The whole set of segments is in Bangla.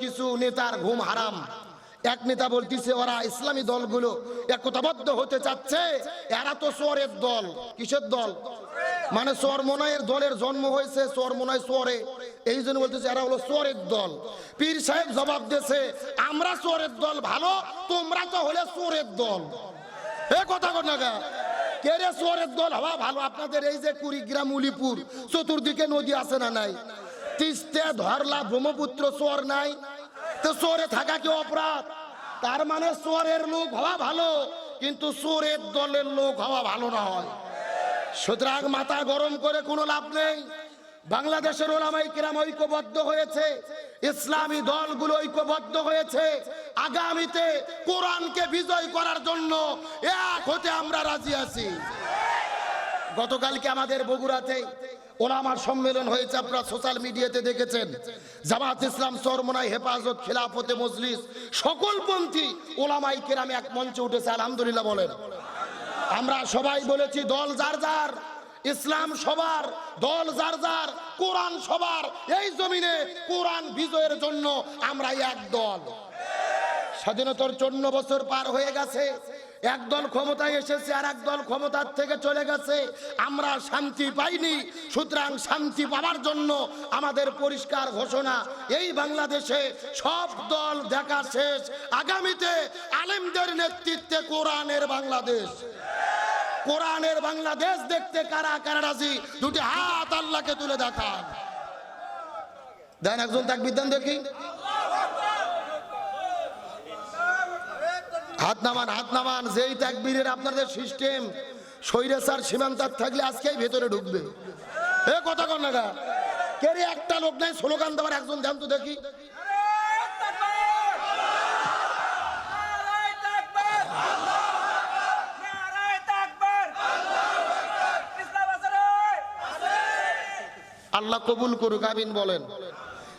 কিছু নেতার ঘুম হারাম। এক নেতা বলতিছে, ওরা ইসলামী দলগুলো একতাবদ্ধ হতে চাচ্ছে। এরা তো সোয়ারের দল। কিসের দল? মানে চরমনায়ের দলের জন্ম হয়েছে চরমনায় সোয়ারে। এই জন্য বলতেছে, এরা হলো সোয়ারের দল। পীর সাহেব জবাব দিয়েছে, আমরা সোয়ারের দল ভালো, তোমরা তো হলে সোরের দল। এ কথা কর না গা। কে রে সোয়ারের দল? হওয়া ভালো, আপনাদের এই যে কুড়িগ্রাম, উলিপুর, চতুর্দিকে নদী আছে না নাই? তিস্তে, ধরলা, ব্রহ্মপুত্র সোয়ার নাই। তো সোরে থাকা কি অপরাধ? তার মানে সোয়ারের লোক হওয়া ভালো, কিন্তু সোরের দলের লোক হওয়া ভালো না হয় সুতরাং মাথা গরম করে কোনো লাভ নেই। বাংলাদেশের ওলামাই কিরাম ঐক্যবদ্ধ হয়েছে, ইসলামী দলগুলো ঐক্যবদ্ধ হয়েছে। আগামীতে কোরআনকে বিজয় করার জন্য এক হতে আমরা রাজি আছি। গতকালকে আমাদের বগুড়াতে ওলামার সম্মেলন হয়েছে, আপনারা সোশ্যাল মিডিয়াতে দেখেছেন। জামাত ইসলাম সরমনাই হেফাজত, খিলাফতে মজলিস, সকল পন্থী ওলামাই কেরামে এক মঞ্চে উঠেছে, আলহামদুলিল্লাহ বলেন। আমরা সবাই বলেছি, দল যার যার, ইসলাম সবার, দল যার যার, কোরআন সবার, এই জমিনে কোরআন বিজয়ের জন্য আমরা এক দল। স্বাধীনতার চন্ন বছর পার হয়ে গেছে একদল ক্ষমতায় এসেছে আর একদল ক্ষমতার থেকে চলে গেছে। আমরা শান্তি পাইনি, সুতরাং শান্তি পাওয়ার জন্য আমাদের পরিষ্কার ঘোষণা, এই বাংলাদেশে সব দল দেখা শেষ। আগামীতে আলেমদের নেতৃত্বে কোরআনের বাংলাদেশ। কোরআনের বাংলাদেশ দেখতে কারা কারা রাজি? দুটি হাত আল্লাহকে তুলে দেখান। দেন একজন তাক বিদ্যান দেখি। হাত নামান হাত নামান, যেই তাকবীরের আপনাদের সিস্টেম সৈরাসার সীমান্তার থাকলে আজকেই ভেতরে ঢুকবে। এ কথা কর না গা। কে রে একটা লোক নাই, স্লোগান দেওয়ার একজন ধ্যান তো দেখি? আল্লাহ কবুল করুক, আমিন বলেন।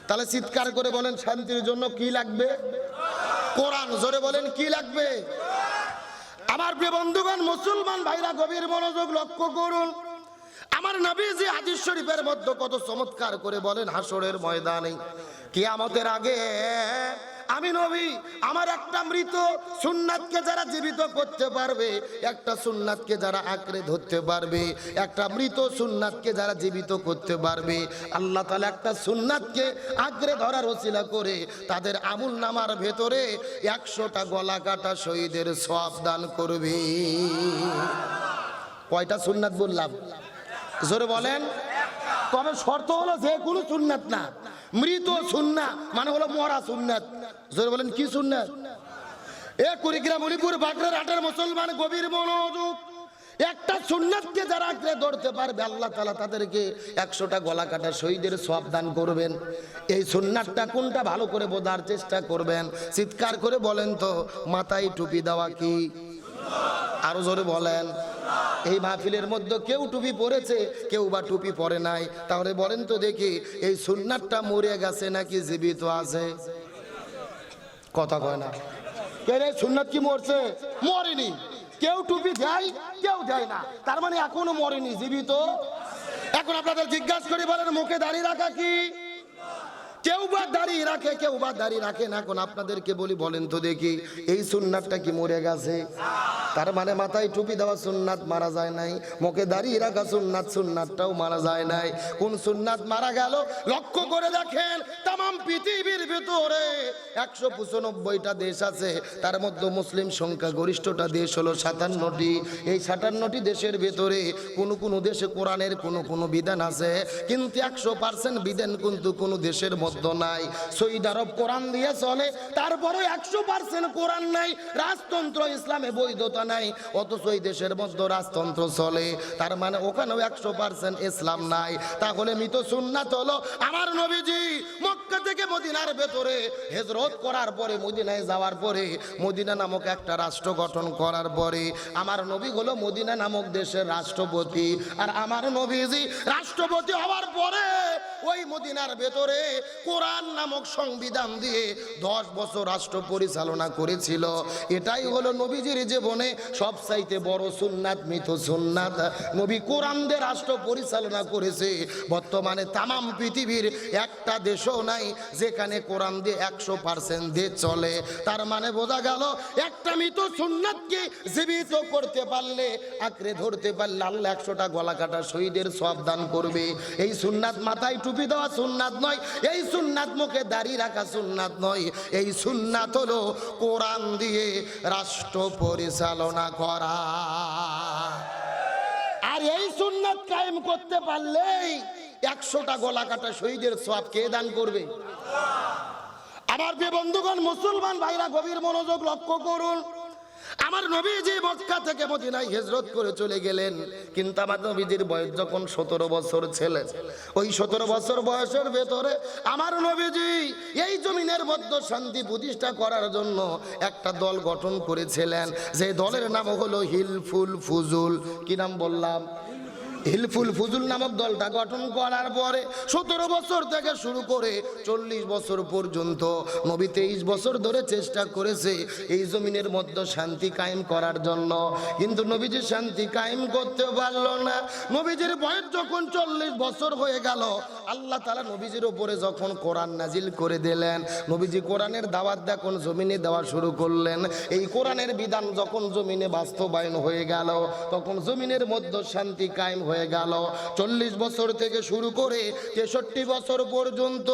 তাহলে চিৎকার করে বলেন, শান্তির জন্য কি লাগবে? কোরআন, জোরে বলেন, কি লাগবে? আমার প্রিয় বন্ধুগণ, মুসলমান ভাইরা, গভীর মনোযোগ লক্ষ্য করুন। আমার নবীজি হাদিস শরীফের মধ্যে কত চমৎকার করে বলেন, হাসরের ময়দানে, কিয়ামতের আগে আমি নবী, আমার একটা মৃত সুন্নাতকে যারা জীবিত করতে পারবে, একটা সুন্নাতকে যারা আঁকড়ে ধরতে পারবে, একটা মৃত সুন্নাতকে যারা জীবিত করতে পারবে, আল্লাহ তাআলা একটা সুন্নাতকে আঁকড়ে ধরার ওসিলা করে তাদের আমুল নামার ভেতরে একশোটা গলা কাটা শহীদের সব দান করবে। কয়টা সুন্নাত বললাম? জোরে বলেন। তবে শর্ত হলো যে কোনো সুন্নাত না। মৃত সুন্না মানে হলো মরা সুন্নাত। জোরে বলেন, কি সুন্নাত? এ কুড়িগ্রাম, উলিপুর, বাগড়ার হাটের মুসলমান গভীর মনোযোগ। একটা সুন্নাতকে যারা আঁকড়ে ধরতে পারবে, আল্লাহ তালা তাদেরকে একশোটা গলা কাটা শহীদের সব দান করবেন। এই সুন্নাতটা কোনটা ভালো করে বোঝার চেষ্টা করবেন? চিৎকার করে বলেন তো, মাথায় টুপি দেওয়া কি? আরও জোরে বলেন। এই মাহফিলের মধ্যে কেউ টুপি পরেছে, কেউ বা টুপি পরে নাই। তাহলে বলেন তো দেখি, এই সুন্নাতটা মরে গেছে নাকি জীবিত আছে? কথা কয় না। কে রে, সুন্নাত কি মরছে? মরেনি। কেউ টুপি দেয়, কেউ দেয় না। তার মানে এখনও মরেনি, জীবিত। এখন আপনাদের জিজ্ঞাসা করে, বলেন, মুখে দাঁড়িয়ে রাখা কি? কেউ বা দাঁড়িয়ে রাখে, কেউ বা দাঁড়িয়ে রাখে না। এখন আপনাদেরকে বলি, বলেন তো দেখি, এই সুন্নাতটা কি মরে গেছে? তার মানে মাথায় টুপি দেওয়া সুন্নাত মারা যায় নাই, মুখে দাঁড়িয়ে রাখা সুন্নাত, সুন্নাতটাও মারা যায় নাই। কোন সুন্নাত মারা গেল? লক্ষ্য করে দেখেন তাম পৃথিবীর ভিতরে একশো পঁচানব্বইটা দেশ আছে, তার মধ্যে মুসলিম সংখ্যা গরিষ্ঠটা দেশ হলো সাতান্নটি। এই সাতান্নটি দেশের ভেতরে কোনো কোনো দেশে কোরআনের কোনো কোনো বিধান আছে, কিন্তু একশো পার্সেন্ট বিধান কিন্তু কোনো দেশের মধ্যে নাই। সৌদি আরব কোরআন দিয়ে চলে তারপরে একশো পার্সেন্ট কোরআন নাই। রাজতন্ত্র ইসলামে বৈধতা নাই, অথচ এই দেশের মধ্যে রাজতন্ত্র চলে। তার মানে ওখানেও একশো পার্সেন্ট ইসলাম নাই। তাহলে মৃত সুন্নাত হলো আমার নবীজি মক্কা থেকে মদিনার ভেতরে হেজরত করার পরে, মদিনায় যাওয়ার পরে, মদিনা নামক একটা রাষ্ট্র গঠন করার পরে, আমার নবী হলো মদিনা নামক দেশের রাষ্ট্রপতি। আর আমার নবীজি রাষ্ট্রপতি হওয়ার পরে ওই মদিনার ভেতরে কোরআন নামক সংবিধান দিয়ে দশ বছর রাষ্ট্র পরিচালনা করেছিল। এটাই হলো নবীজির জীবনে সব চাইতে বড় সুন্নাত, মৃত সুন্নাত। নবী কোরআন দিয়ে রাষ্ট্র পরিচালনা করেছে। বর্তমানে তামাম পৃথিবীর একটা দেশও নাই যেখানে কোরআন দিয়ে একশো পার্সেন্ট দিয়ে চলে। তার মানে বোঝা গেল, একটা মৃত সুন্নাতকে জীবিত করতে পারলে, আঁকড়ে ধরতে পারলে আল্লাহ একশোটা গলা কাটা শহীদের সব দান করবে। এই সুন্নাত মাথায় টুপি দেওয়া সুন্নাত নয়, এই সুন্নাত মুখে দাঁড়িয়ে রাখা সুন্নাত নয়। এই সুন্নাত হলো কোরআন দিয়ে রাষ্ট্র পরিচালনা করা। আর এই সুন্নাত কায়েম করতে পারলেই একশোটা গলা কাটা শহীদের সব কে দান করবে? আমার যে বন্ধুগণ, মুসলমান ভাইরা, গভীর মনোযোগ লক্ষ্য করুন। আমার নবী যে মক্কা থেকে মদিনায় হিজরত করে চলে গেলেন, কিন্তু আমার নবীজির বয়স যখন সতেরো বছর ছেলে, ওই সতেরো বছর বয়সের ভেতরে আমার নবীজি এই জমিনের মধ্যে শান্তি প্রতিষ্ঠা করার জন্য একটা দল গঠন করেছিলেন। যে দলের নাম হলো হিলফুল ফুজুল। কি নাম বললাম? হিলফুল ফুজুল নামক দলটা গঠন করার পরে সতেরো বছর থেকে শুরু করে চল্লিশ বছর পর্যন্ত, নবী তেইশ বছর ধরে চেষ্টা করেছে এই জমিনের মধ্যে শান্তি কায়েম করার জন্য। কিন্তু নবীজি শান্তি কায়েম করতে পারল না। নবীজির বয়স যখন চল্লিশ বছর হয়ে গেল, আল্লাহ তালা নবীজির ওপরে যখন কোরআন নাজিল করে দিলেন, নবীজি কোরআনের দাওয়াত দেখুন জমিনে দেওয়া শুরু করলেন। এই কোরআনের বিধান যখন জমিনে বাস্তবায়ন হয়ে গেল, তখন জমিনের মধ্যে শান্তি কায়েম হয়ে গেল। চল্লিশ বছর থেকে শুরু করে তেষট্টি বছর পর্যন্ত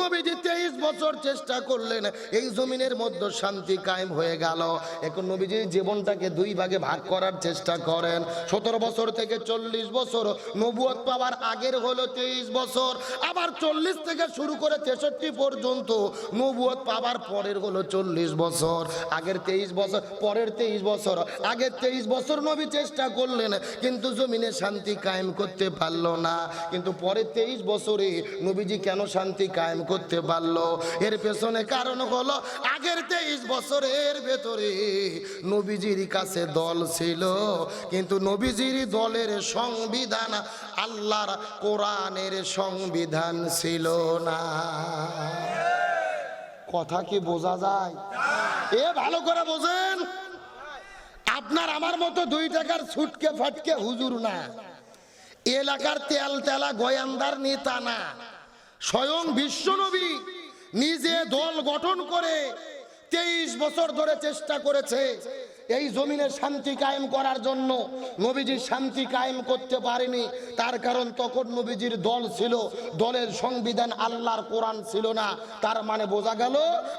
নবীজি তেইশ বছর চেষ্টা করলেন, এই জমিনের মধ্যে শান্তি কায়েম হয়ে গেল। এখন নবীজি জীবনটাকে দুই ভাগে ভাগ করার চেষ্টা করেন। সতেরো বছর থেকে চল্লিশ বছর নবুয়ত পাওয়ার আগের হলো তেইশ বছর। আবার চল্লিশ থেকে শুরু করে তেষট্টি পর্যন্ত নবুয়ত পাওয়ার পরের হলো চল্লিশ বছর। আগের তেইশ বছর, পরের তেইশ বছর, আগের তেইশ বছর নবী চেষ্টা করলেন, কিন্তু জমিনে শান্তি কায়েম করতে পারল না। কিন্তু পরে তেইশ বছরে নবীজি কেন শান্তি কায়েম করতে পারল? এর পেছনে কারণ হলো, আগের তেইশ বছরের ভেতরে নবীজির কাছে দল ছিল। কিন্তু নবীজির দলের সংবিধান আল্লাহর কোরআনের সংবিধান ছিল না। কথা কি বোঝা যায়? এ ভালো করে বোঝেন। আপনার আমার মতো দুই টাকার ছুটকে ফাটকে হুজুর না। এলাকার তেল তেলা গয়ান্দার নেতা না। স্বয়ং বিশ্বনবী নিজে দল গঠন করে তেইশ বছর ধরে চেষ্টা করেছে। এই জমিনের শান্তি কায়েম করার জন্য নবীজির শান্তি কায়েম করতে পারেনি। তার কারণ তখন নবীজির দল ছিল, দলের সংবিধান আল্লাহর কোরআন ছিল না। তার মানে বোঝা গেল,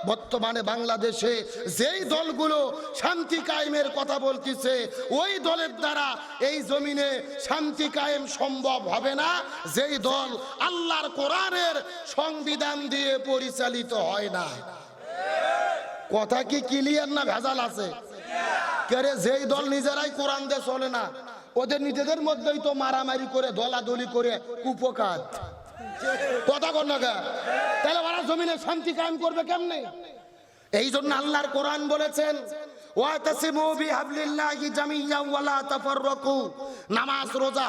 বর্তমানে বাংলাদেশে যেই দলগুলো শান্তি কায়েমের কথা বলতেছে, ওই দলের দ্বারা এই জমিনে শান্তি কায়েম সম্ভব হবে না। যেই দল আল্লাহর কোরআনের সংবিধান দিয়ে পরিচালিত হয় না। কথা কি ক্লিয়ার না ভেজাল আছে? কেরে যেই দল নিজেরাই কোরআন দিয়ে চলে না, ওদের নিজেদের মধ্যেই তো মারামারি করে, দলাদলি করে কুপকাত কথা কর না? তাহলে ওরা জমিনে শান্তি কায়েম করবে কেমনে এই জন্য আল্লাহর কোরআন বলেছেন নামাজ, রোজা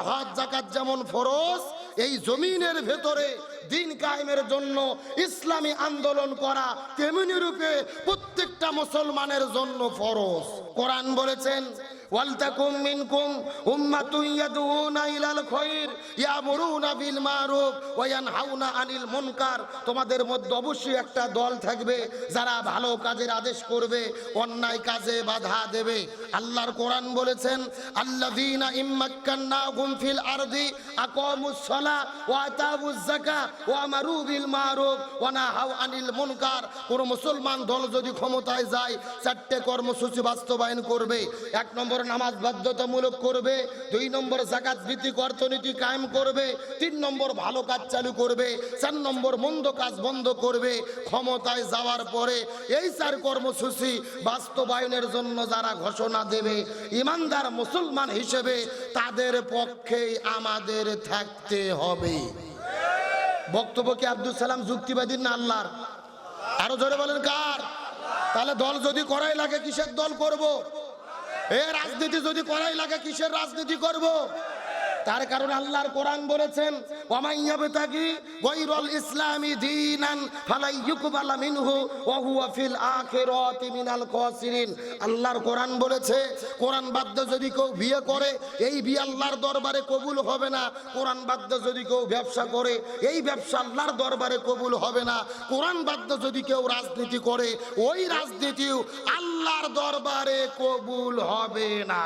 যেমন ফরজ, এই জমিনের ভেতরে দিন কায়েমের জন্য ইসলামী আন্দোলন করা তেমনি রূপে প্রত্যেকটা মুসলমানের জন্য ফরজ। কোরআন বলেছেন ওয়ালতাকুম মিনকুম উম্মাতুন ইয়াদউনা ইলাল খায়র ইয়ামুরুনা বিল মারুফ ওয়া ইয়ানহাউনা আনিল মুনকার। তোমাদের মধ্যে অবশ্যই একটা দল থাকবে যারা ভালো কাজের আদেশ করবে, অন্যায় কাজে বাধা দেবে। আল্লাহর কোরআন বলেছেন, আল্লাযীনা ইম্মাক্কান্নাহুম ফিল আরদি আকামুস সালাহ ওয়া আতাউজ যাকাত ওয়া আমারু বিল মারুফ ওয়া নাহাউ আনিল মুনকার। কোন মুসলমান দল যদি ক্ষমতায় যায়, চারটে কর্মসূচি বাস্তবায়ন করবে। এক নম্বর নামাজ বাধ্যতামূলক করবে, দুই নম্বর জাকাত ভিত্তিক অর্থনীতি কায়েম করবে, তিন নম্বর ভালো কাজ চালু করবে, চার নম্বর মন্দ কাজ বন্ধ করবে, ক্ষমতায় যাওয়ার পরে এই চার কর্মসূচি বাস্তবায়নের জন্য যারা ঘোষণা দেবে, ইমানদার মুসলমান হিসেবে তাদের পক্ষেই আমাদের থাকতে হবে। বক্তব্য কি আব্দুল সালাম যুক্তিবাদী না আল্লাহর? আরও জোরে বলেন কার? তাহলে দল যদি করাই লাগে, কিসের দল করব। এ রাজনীতি যদি করাই লাগে কিসের রাজনীতি করব। তার কারণে আল্লাহর কোরআন বলেছেন ওমাইয়াবে তাকি গৈরল ইসলামী দিনান ফালাই ইউকবালা মিনহু ওয়া হুয়া ফিল মিনাল খাসিরিন। আল্লাহর কোরআন বলেছে, কোরআন বাদ্য যদি কেউ বিয়ে করে, এই বিয়ে আল্লাহর দরবারে কবুল হবে না। কোরআন বাদ্য যদি কেউ ব্যবসা করে, এই ব্যবসা আল্লাহর দরবারে কবুল হবে না। কোরআন বাদ্য যদি কেউ রাজনীতি করে, ওই রাজনীতিও আল্লাহর দরবারে কবুল হবে না।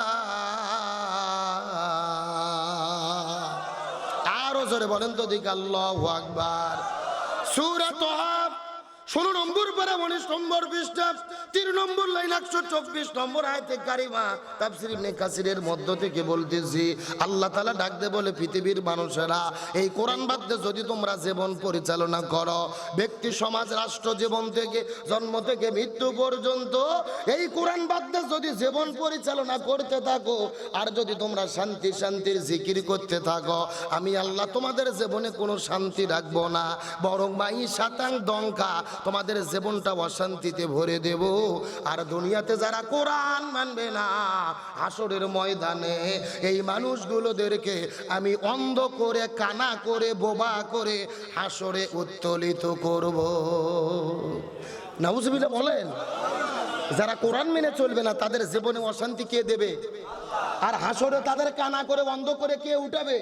বলেন তো দিক আল্লাহ আকবার। সুরাত ষোলো নম্বর পারা উনিশ নম্বর পৃষ্ঠা। তিন নম্বর লাইন একশো চব্বিশ নম্বর আয়তে কারিমা তাফসির ইবনে কাসিরের মধ্য থেকে বলতেছি, আল্লাহ তালা ডাক দে বলে, পৃথিবীর মানুষেরা, এই কোরআন বাদ্যে যদি তোমরা জীবন পরিচালনা করো, ব্যক্তি, সমাজ, রাষ্ট্র জীবন থেকে, জন্ম থেকে মৃত্যু পর্যন্ত, এই কোরআন বাদ্যে যদি জীবন পরিচালনা করতে থাকো, আর যদি তোমরা শান্তি, শান্তির জিকির করতে থাকো, আমি আল্লাহ তোমাদের জীবনে কোনো শান্তি রাখব না, বরং মাই সাতাং দঙ্কা তোমাদের জীবনটা অশান্তিতে ভরে দেব। আর দুনিয়াতে যারা কোরআন মানবে না হাসরের ময়দানে এই মানুষগুলোদেরকে আমি অন্ধ করে, কানা করে, বোবা করে হাসরে উত্তোলিত করব। নাউজবিল্লা বলেন, যারা কোরআন মেনে চলবে না, তাদের জীবনে অশান্তি কে দেবে? আর হাসরে তাদের কানা করে বন্ধ করে কে উঠাবে?